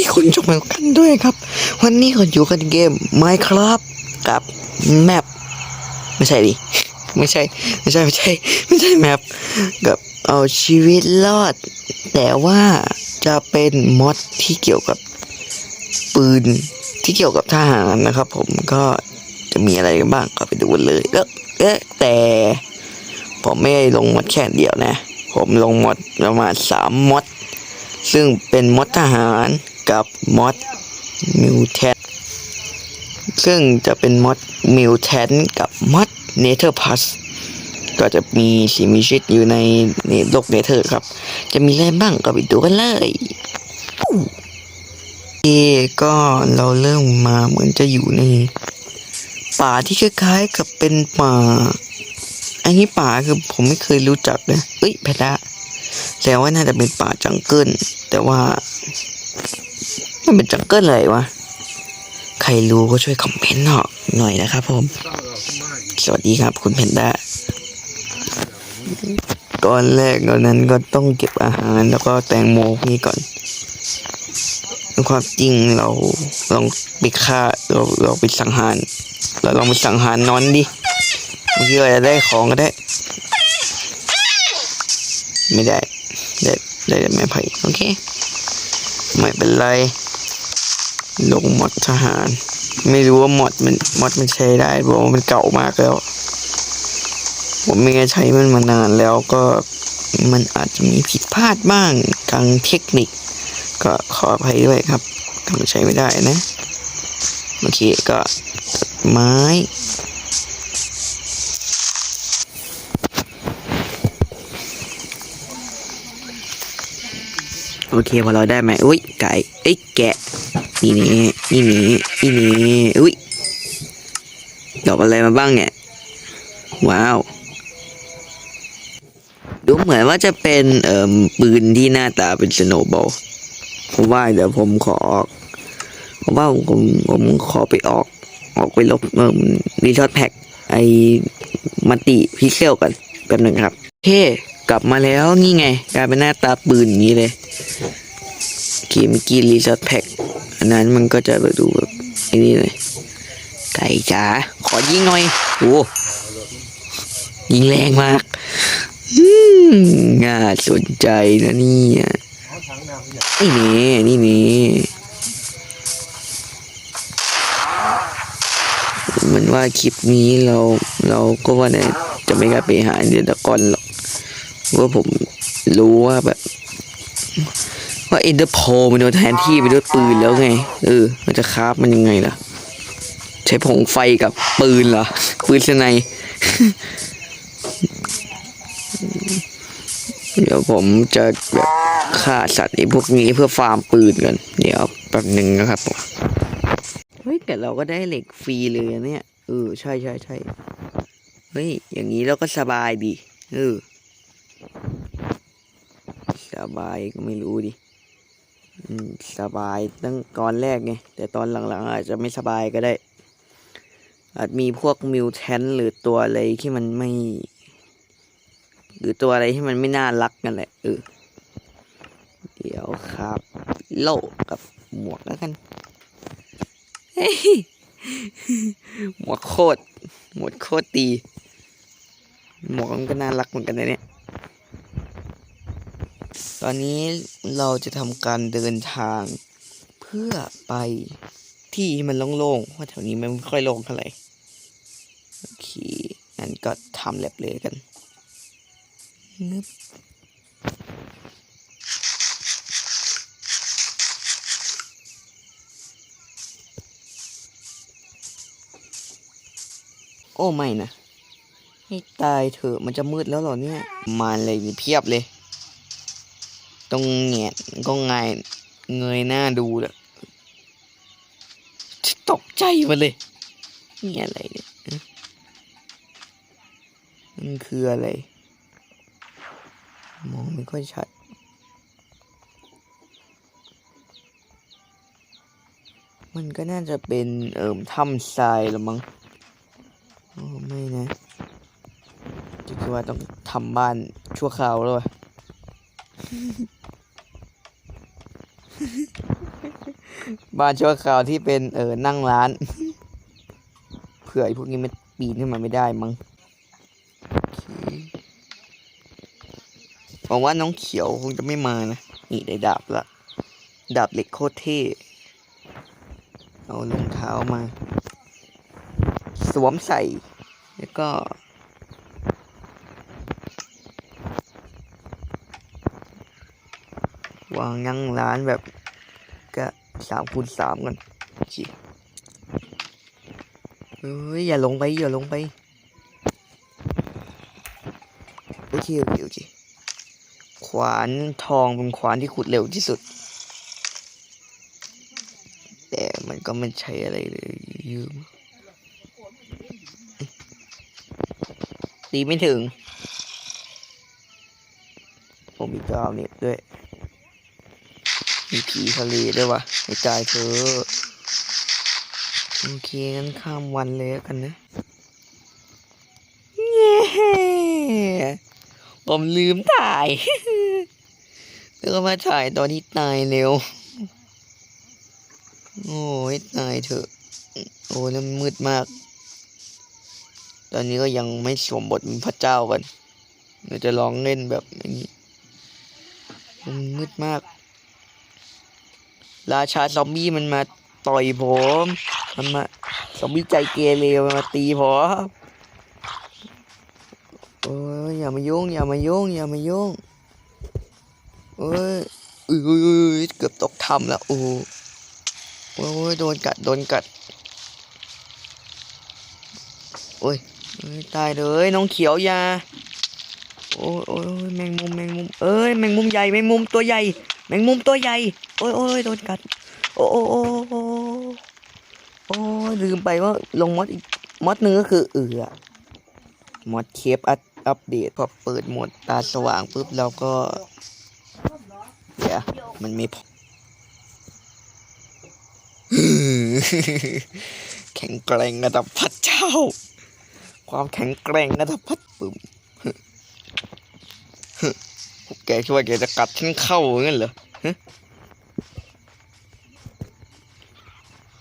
ที่คุณชมกันด้วยครับ วันนี้ก็อยู่กันเกม Minecraft กับแมปไม่ใช่ดิไม่ใช่ไม่ใช่ไม่ใช่ไม่ใช่แมปกับเอาชีวิตรอด แต่ว่าจะเป็นมอดที่เกี่ยวกับปืนที่เกี่ยวกับทหารนะครับ ผมก็จะมีอะไรกันบ้างก็ไปดูกันเลยแล้วเอ๊ะแต่ผมไม่ได้ลงมอดแค่เดียวนะ ผมลงมอดประมาณสามมอดซึ่งเป็นมดทหาร กับมอดมิวแทนซึ่งจะเป็นมอดมิวแทนกับมอดเนเธอร์พัสก็จะมีสิ่งมีชีวิตอยู่ในโลกเนเธอร์ครับ จะมีอะไรบ้างก็ไปดูกันเลยอู้เอก็เราเริ่มมาเหมือนจะอยู่ใน ป่าที่คล้ายๆกับเป็นป่า อันนี้ป่าคือผมไม่เคยรู้จักเลยเอ้ยแพทะแต่ว่าน่าจะเป็นป่าจังเกิลแต่ว่า มันเป็นจังเกิลอะไรวะ ใครรู้ก็ช่วยคอมเมนต์หน่อยหน่อยนะครับผม สวัสดีครับ คุณเพนด้าก่อนแรกตอนนั้นก็ต้องเก็บอาหารแล้วก็แตงโมพวกนี้ก่อนความจริงเราลองไปฆ่าเราเราไปสังหาร เราลองไปสังหารนอนดิบางทีเราจะได้ของก็ได้ ไม่ได้ ได้ได้แต่ไม้ไผ่โอเค ไม่เป็นไร ลงหมดทหาร ไม่รู้ว่าหมดมันหมดมันใช้ได้เพราะว่ามันเก่ามากแล้ว ผมไม่ได้ใช้มันมานานแล้วก็มันอาจจะมีผิดพลาดบ้างทางเทคนิค ก็ขออภัยด้วยครับทำใช้ไม่ได้นะ โอเคก็ไม้โอเคพอเราได้ไหมอุ้ยไก่เอ้แกะ นี่นี่นี่นี่นี่นี่อุ้ยดอกอะไรมาบ้างเนี่ย ว้าว ดูเหมือนว่าจะเป็นเอ่อปืนที่หน้าตาเป็นสโนว์บอลผมว่าเดี๋ยวผมขอออกผมว่าผมผมผมขอไปออก ออกไปลบเอ่อรีทอดแพ็กไอมัตติพิเซลกันแป๊บหนึ่งครับเฮ้กลับมาแล้วนี่ไงกลายเป็นหน้าตาปืนอย่างนี้เลยเกมกี้รีทอดแพ็ก อันนั้นมันก็จะแบบดูแบบไอ้นี่เลยไก่จ๋าขอยิงหน่อยโอ้ยิงแรงมากน่าสนใจนะนี่ยนี่นี่นี่นี่มันว่าคลิปนี้เราเราก็ว่าเนี่ยจะไม่กล้าไปหาเดนตะกอนหรอกเพราะว่าผมรู้ว่าแบบ ว่าเอ็นเดอร์โพมันโดนแทนที่ไปด้วยปืนแล้วไง เออ มันจะคราฟมันยังไงล่ะ ใช้ผงไฟกับปืนเหรอ ปืนสไนเดี๋ยวผมจะแบบฆ่าสัตว์ไอ้พวกนี้เพื่อฟาร์มปืนกัน เดี๋ยวแป๊บหนึ่งนะครับผมเฮ้ยแต่เราก็ได้เหล็กฟรีเลยเนี่ยเออใช่ใช่ใช่เฮ้ยอย่างนี้เราก็สบายดีเออสบายก็ไม่รู้ดิ สบายตั้งตอนแรกไง แต่ตอนหลังๆ อาจจะไม่สบายก็ได้ อาจมีพวกมิวแทนหรือตัวอะไรที่มันไม่ หรือตัวอะไรที่มันไม่น่ารักนั่นแหละเออเดี๋ยวครับ โล่กับหมวกแล้วกันหมวกโคตรหมวกโคตรดีหมวกมันก็น่ารักเหมือนกันนะเนี่ย ตอนนี้เราจะทำการเดินทางเพื่อไปที่มันโล่งๆเพราะแถวนี้มันไม่ค่อยโล่งเท่าไหร่ โอเคงั้นก็ทำแลบเลยกันนึบโอ้ไม่นะ ให้ตายเถอะมันจะมืดแล้วหรอเนี่ย มาเลยมีเพียบเลย ต้องแงนก็ไงายเงยหน้าดูเลยตกใจมาเลยนี่อะไรเนี่ยมันคืออะไร มองไม่ค่อยชัด มันก็น่าจะเป็นเอิ่มถ้ำทรายละมั้งโอ้ไม่นะจะคิดว่าต้องทำบ้านชั่วคราวแล้ววะ บ้านชั่วคราวที่เป็นเออนั่งร้าน เผื่อไอ้พวกนี้มันปีนขึ้นมาไม่ได้มั้งโอเคหวังว่าน้องเขียวคงจะไม่มานะนี่ได้ดาบละดาบเหล็กโคตรเท่เอารองเท้ามา สวมใส่ แล้วก็วางนั่งร้านแบบ สามคูณสามกันโอเฮ้ยอย่าลงไปอย่าลงไปโอเคโอเคโอเคขวานทองเป็นขวานที่ขุดเร็วที่สุด แต่มันก็ไม่ใช่อะไรเลยยืมตีไม่ถึง ผมมีกาวเน็ตด้วย มีผีทะเลด้วยวะไม่จ่ายเธอโอเคงั้นข้ามวันเลยกันนะเย้ผมลืมถ่ายแล้วก็มาถ่ายตอนที่ตายเร็ว โอ้ยตายเถอะ โอ้ยแล้วมืดมาก ตอนนี้ก็ยังไม่สวมบทเป็นพระเจ้ากันเราจะลองเล่นแบบนี้มันมืดมาก ราชาซอมบี้มันมาต่อยผม มันมาซอมบี้ใจเกเรมันมาตีผมโอ้ยอย่ามายุ่งอย่ามายุ่งอย่ามายุ่งโอ้ยอุ้ยอุ้ยอุ้ยเกือบตกถ้ำแล้วโอ้โอ้ยโดนกัดโดนกัดโอ้ยตายเลยน้องเขียวยาโอ้ยโอ้ยโอ้ยแมงมุมแมงมุมเอ้ยแมงมุมใหญ่แมงมุมตัวใหญ่ แมงมุมตัวใหญ่ โอ้ยโอ้ยโดนกัด โอ้โอ้โอ้โอ้โอ้ยลืมไปว่าลงมอดอีกมอดหนึ่งก็คือเอือมอดเคปอัปอัปเดตพอเปิดหมดตาสว่างปุ๊บเราก็ เดี๋ยวมันไม่พอแข็งแกร่งระดับพระเจ้า ความแข็งแกร่งระดับพระปึ่ม แกคิดว่าแกจะกัดฉันเข้างั้นเหรอ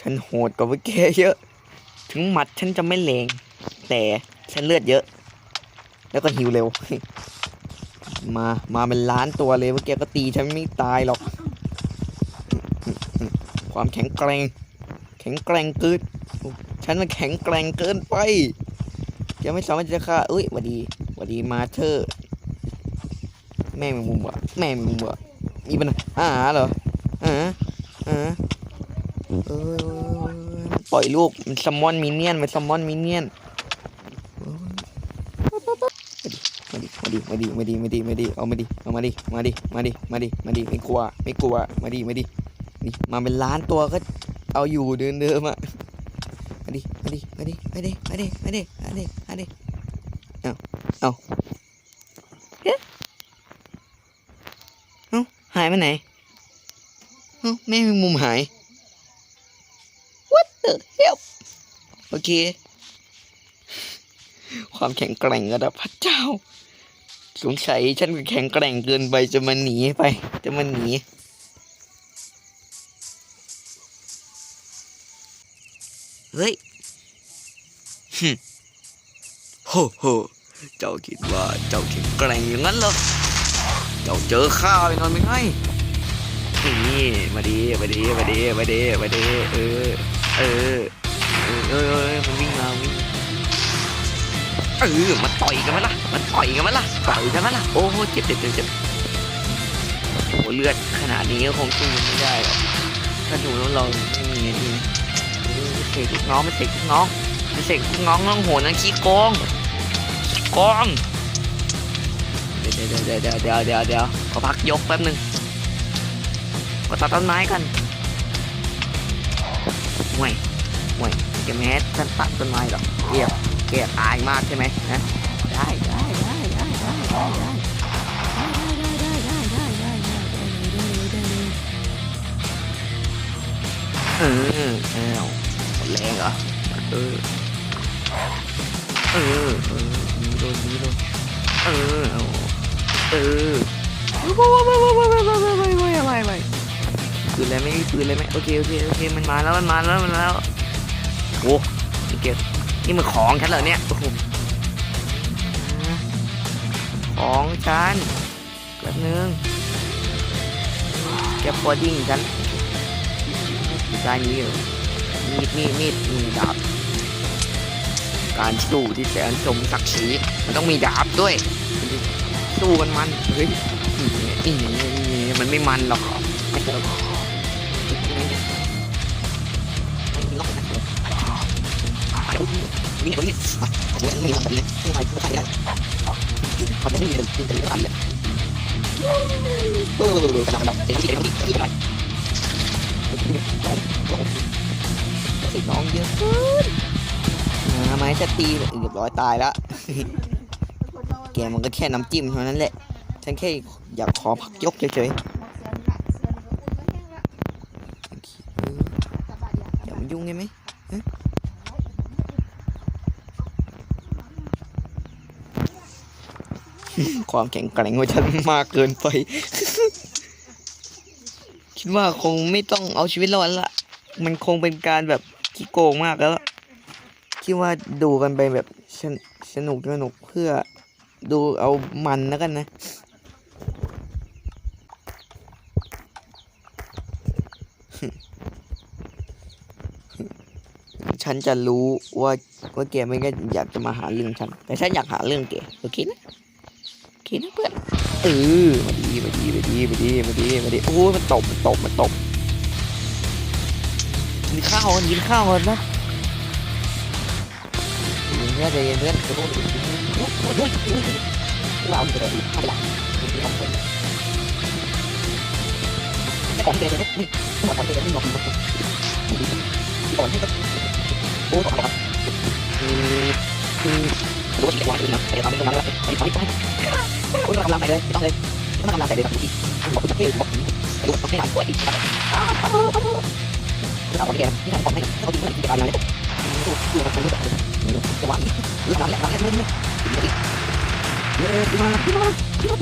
ฉันโหดกว่าพวกแกเยอะ ถึงหมัดฉันจะไม่แรง แต่ฉันเลือดเยอะ แล้วก็หิวเร็ว มา มาเป็นล้านตัวเลยพวกแกก็ตีฉันไม่ตายหรอก ความแข็งแกร่ง แข็งแกร่งเกินฉันมันแข็งแกร่งเกินไปแกไม่สามารถจะฆ่าเอ้ยวัดดีวัดดีมาเธอ ม่แมงมุมวะแม่แมงมุมวะมีปัญหาอ่าเหรออ่าอ่าเออปล่อยลูกมันซัมมอนมินเนี่ยนมันซัมมอนมินเนี่ยนมาดิมาดิมาดิมาดิมาดิเอามาดิเอามาดิมาดิมาดิมาดิมาดิไม่กลัวไม่กลัวมาดิมาดินี่มาเป็นล้านตัวก็เอาอยู่เดินเดิมอะมาดิมาดิมาดิมาดิมาดิมาดิมาดิมาดิเอาเอาเอ๊ะเอ้าหาย ไปไหนแม่แมงมุมหาย What the hell โอเค ความแข็งแกร่งระดับพระเจ้า สงสัยฉันแข็งแกร่งเกินไปจะมาหนีไปจะมาหนีเฮ้ยฮึโหโหเจ้าคิดว่าเจ้าแข็งแกร่งอย่างนั้นเหรอ เจ้าเจอข้าไปนอนไม่ไงนี่มาดีมาดีมาดีมาดีมาดีเออเออเออเออมันวิ่งมาวิ่งเออมาต่อยกันไหมล่ะมันต่อยกันไหมล่ะต่อยกันไหมล่ะโอ้โหเจ็บเจ็บเจ็บเจ็บโอ้เลือดขนาดนี้ก็คงสู้มันไม่ได้หรอกถ้าดูแล้วเราไม่มีทีเออเสกลูกน้องไม่เสกลูกน้องไม่เสกลูกน้องต้องโหนนังขี้โกงขี้โกง เดี๋ยวเดี๋ยวเดี๋ยวเดี๋ยวเดี๋ยวเดี๋ยวขอพักยกแป๊บนึงขอตัดต้นไม้กันห่วยห่วยแกแม้ฉันตัดต้นไม้หรอเรียบแกตายมากใช่ไหมนะได้ได้ได้ได้ได้ได้ได้เออเอ้าวหมดแรงเหรอเออเออเออดีโดนดีโดนเออ เออว้าวว้าวว้าวว้าวว้าวว้าวว้าวว้าวปืนอะไรไม่มีปืนอะไรไม่โอเคโอเคโอเคมันมาแล้วมันมาแล้วมันมาแล้วโอ้ยเก็บนี่มันของฉันเหรอเนี่ยโอ้โหของฉันแป๊บนึว้าปอดิ้งฉันได้อยู่มีดมีดมีดมีดาบการสู้ที่แสนสมศักดิ์ศรีมันต้องมีดาบด้วย สู้กันมันเฮ้ยนี่นี่มันไม่มันหรอกนี่คนนี้ผมไม่มีอะไรไม่ไปไม่ไปได้ผมไม่มีเงินเงินอะไรเลยเออกระดำกระดเต็มที่เต็มที่ที่ไงเยอะขึ้นมาไม้จะตีเรียบร้อยตายแล้ว แกมันก็แค่น้ำจิ้มเท่านั้นแหละ ฉันแค่อยากขอพักยกเฉยๆอย่ามายุ่งไงไหมความแข็งแกร่งของฉันมากเกินไป คิดว่าคงไม่ต้องเอาชีวิตรอดละ มันคงเป็นการแบบขี้โกงมากแล้วคิดว่าดูกันไปแบบสนุกสนุกเพื่อ ดูเอามันแล้วกันนะฉันจะรู้ว่าว่าแกไม่ได้อยากจะมาหาเรื่องฉัน แต่ฉันอยากหาเรื่องแกโอเคนะโอเคนะเพื่อนเออมาดีมาดีมาดีมาดีมาดีมาดีโอ้ยมันตกมันตกมันตบกินข้าวกินข้าวกันนะเพื่อนใจเย็นเพื่อน เราอยู่เลยข้างหลังมีสองคนก่อนเจอเลยนี่ก่อนเจอเลยนี่หนอกก่อนที่ก็โอ้ก่อนครับคือคือรู้ว่าจะวางเองนะแต่ทำไม่ตรงนั้นแล้วไปไปไปคุณมาทำลามใส่เลยไม่ต้องเลยไม่ต้องทำลามใส่เลยแบบนี้บอกคุณจะเท่หรือบอกดูไม่ได้ด้วยเราบอกแกที่ทำก่อนให้เขาดูว่าจะการงานเนี่ยดูดูมันเป็นแบบนี้จังหวะนี้หรือทำแล้วทำแล้ว 行きまきます